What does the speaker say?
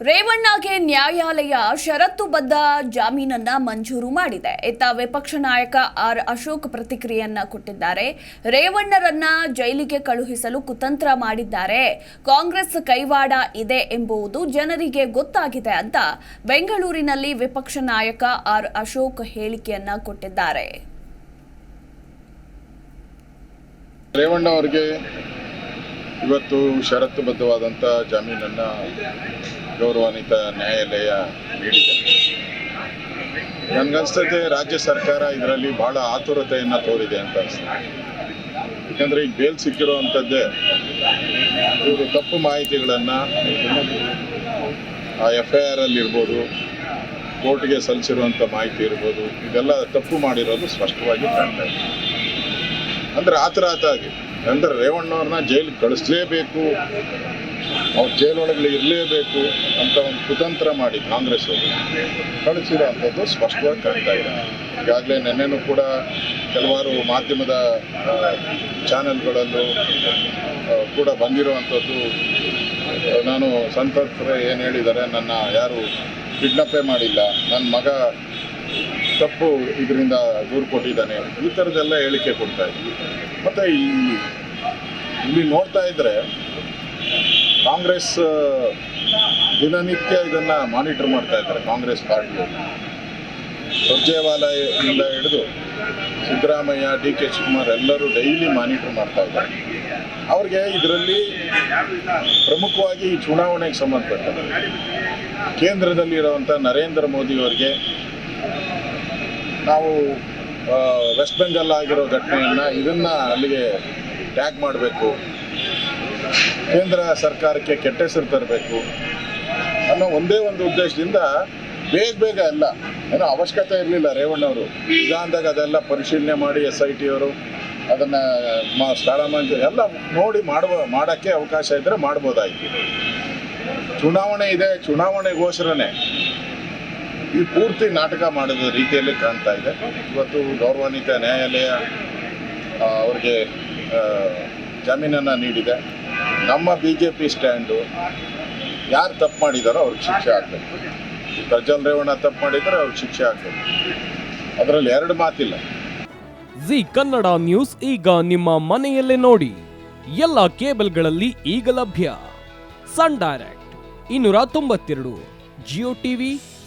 ರೇವಣ್ಣಗೆ ನ್ಯಾಯಾಲಯ ಷರತ್ತುಬದ್ಧ ಜಾಮೀನನ್ನ ಮಂಜೂರು ಮಾಡಿದೆ. ಇತ್ತ ವಿಪಕ್ಷ ನಾಯಕ ಆರ್ ಅಶೋಕ್ ಪ್ರತಿಕ್ರಿಯೆಯನ್ನ ಕೊಟ್ಟಿದ್ದಾರೆ. ರೇವಣ್ಣರನ್ನ ಜೈಲಿಗೆ ಕಳುಹಿಸಲು ಕುತಂತ್ರ ಮಾಡಿದ್ದಾರೆ. ಕಾಂಗ್ರೆಸ್ ಕೈವಾಡ ಇದೆ ಎಂಬುದು ಜನರಿಗೆ ಗೊತ್ತಾಗಿದೆ ಅಂತ ಬೆಂಗಳೂರಿನಲ್ಲಿ ವಿಪಕ್ಷ ನಾಯಕ ಆರ್ ಅಶೋಕ್ ಹೇಳಿಕೆಯನ್ನ ಕೊಟ್ಟಿದ್ದಾರೆ. ರೇವಣ್ಣ ಅವರಿಗೆ ಇವತ್ತು ಷರತ್ತುಬದ್ಧವಾದಂಥ ಜಾಮೀನನ್ನು ಗೌರವಾನ್ವಿತ ನ್ಯಾಯಾಲಯ ನೀಡಿದೆ. ನನಗನ್ಸ್ತದೆ ರಾಜ್ಯ ಸರ್ಕಾರ ಇದರಲ್ಲಿ ಬಹಳ ಆತುರತೆಯನ್ನು ತೋರಿದೆ ಅಂತ ಅನಿಸ್ತದೆ ಯಾಕಂದರೆ ಈಗ ಬೇಲ್ ಸಿಕ್ಕಿರುವಂಥದ್ದೇ ಇವರು ತಪ್ಪು ಮಾಹಿತಿಗಳನ್ನು ಆ ಎಫ್ ಐ ಆರ್ ಅಲ್ಲಿ ಇರ್ಬೋದು, ಕೋರ್ಟ್ಗೆ ಸಲ್ಲಿಸಿರುವಂಥ ಮಾಹಿತಿ ಇರ್ಬೋದು, ಇದೆಲ್ಲ ತಪ್ಪು ಮಾಡಿರೋದು ಸ್ಪಷ್ಟವಾಗಿ ಕಾಣ್ತಾ ಇದೆ. ಅಂದ್ರೆ ಆತರಾತಾಗಿ ಅಂದ್ರೆ ರೇವಣ್ಣವ್ರನ್ನ ಜೈಲಿಗೆ ಕಳಿಸ್ಲೇಬೇಕು. ಅವ್ರು ಒಳಗಡೆ ಇರಲೇಬೇಕು ಅಂತ ಒಂದು ಕುತಂತ್ರ ಮಾಡಿ ಕಾಂಗ್ರೆಸ್ ಅವರು. ಕಳಿಸಿರೋ ಅಂಥದ್ದು ಸ್ಪಷ್ಟವಾಗಿ ಕಾಣ್ತಾ ಇದೆ ಈಗಾಗಲೇ ನೆನ್ನೆನೂ ಕೂಡ ಕೆಲವಾರು ಮಾಧ್ಯಮದ ಚಾನೆಲ್ಗಳಲ್ಲೂ ಕೂಡ ಬಂದಿರುವಂಥದ್ದು ನಾನು ಸಂತತ್ರು ಏನು ಹೇಳಿದ್ದಾರೆ, ನನ್ನ ಯಾರು ಕಿಡ್ನಪ್ಪೇ ಮಾಡಿಲ್ಲ ನನ್ನ ಮಗ ತಪ್ಪು ಇದರಿಂದ ದೂರು ಕೊಟ್ಟಿದ್ದಾನೆ. ಈ ಥರದ್ದೆಲ್ಲ ಹೇಳಿಕೆ ಕೊಡ್ತಾ ಇದ್ವಿ. ಮತ್ತು ಈ ಇಲ್ಲಿ ನೋಡ್ತಾ ಇದ್ದರೆ ಕಾಂಗ್ರೆಸ್ ದಿನನಿತ್ಯ ಇದನ್ನು ಮಾನಿಟರ್ ಮಾಡ್ತಾ ಇದ್ದಾರೆ ಕಾಂಗ್ರೆಸ್ ಪಾರ್ಟಿಯವರು. ಸುರ್ಜೇವಾಲಾಯಿಂದ ಹಿಡಿದು ಸಿದ್ದರಾಮಯ್ಯ ಡಿ ಕೆ ಶಿವಕುಮಾರ್ ಎಲ್ಲರೂ ಡೈಲಿ ಮಾನಿಟರ್ ಮಾಡ್ತಾ ಇದ್ದಾರೆ. ಅವ್ರಿಗೆ ಇದರಲ್ಲಿ ಪ್ರಮುಖವಾಗಿ ಈ ಚುನಾವಣೆಗೆ ಸಂಬಂಧಪಟ್ಟ ಕೇಂದ್ರದಲ್ಲಿರುವಂಥ ನರೇಂದ್ರ ಮೋದಿ ಅವರಿಗೆ ನಾವು ವೆಸ್ಟ್ ಬೆಂಗಾಲ್ ಆಗಿರೋ ಘಟನೆಯನ್ನು ಇದನ್ನು ಅಲ್ಲಿಗೆ ಟ್ಯಾಗ್ ಮಾಡಬೇಕು. ಕೇಂದ್ರ ಸರ್ಕಾರಕ್ಕೆ ಕೆಟ್ಟ ಹೆಸರು ತರಬೇಕು ಅನ್ನೋ ಒಂದೇ ಒಂದು ಉದ್ದೇಶದಿಂದ ಬೇಗ ಬೇಗ ಎಲ್ಲ, ಏನೋ ಅವಶ್ಯಕತೆ ಇರಲಿಲ್ಲ ರೇವಣ್ಣವರು. ಅಂದಾಗ ಅದೆಲ್ಲ ಪರಿಶೀಲನೆ ಮಾಡಿ ಎಸ್ ಐ ಟಿ ಅವರು ಅದನ್ನು ಮಾ, ಸ್ಥಳ ಮಂಜೂರು ಎಲ್ಲ ನೋಡಿ ಮಾಡುವ, ಮಾಡೋಕ್ಕೆ ಅವಕಾಶ ಇದ್ದರೆ ಮಾಡ್ಬೋದಾಯ್ತು. ಚುನಾವಣೆ ಇದೆ ಚುನಾವಣೆಗೋಸ್ಕರನೇ ಈ ಪೂರ್ತಿ ನಾಟಕ ಮಾಡಿದ ರೀತಿಯಲ್ಲಿ ಕಾಣ್ತಾ ಇದೆ. ಇವತ್ತು ಗೌರವಾನ್ವಿತ ನ್ಯಾಯಾಲಯ ಅವರಿಗೆ ಜಾಮೀನನ್ನು ನೀಡಿದೆ. ನಮ್ಮ ಬಿ ಜೆ ಪಿ ಸ್ಟ್ಯಾಂಡು ಯಾರು ತಪ್ಪು ಮಾಡಿದಾರೋ ಅವ್ರಿಗೆ ಶಿಕ್ಷೆ ಆಗಬೇಕು. ಪ್ರಜ್ವಲ್ ರೇವಣ್ಣ ತಪ್ಪು ಮಾಡಿದರೆ, ಅವ್ರಿಗೆ ಶಿಕ್ಷೆ ಆಗಬೇಕು. ಅದರಲ್ಲಿ ಎರಡು ಮಾತಿಲ್ಲ. ಜಿ ಕನ್ನಡ ನ್ಯೂಸ್ ಈಗ ನಿಮ್ಮ ಮನೆಯಲ್ಲೇ ನೋಡಿ. ಎಲ್ಲ ಕೇಬಲ್ಗಳಲ್ಲಿ ಈಗ ಲಭ್ಯ. ಸನ್ ಡೈರೆಕ್ಟ್, ಇನ್ನೂರ ತೊಂಬತ್ತೆರಡು, ಜಿಯೋ ಟಿವಿ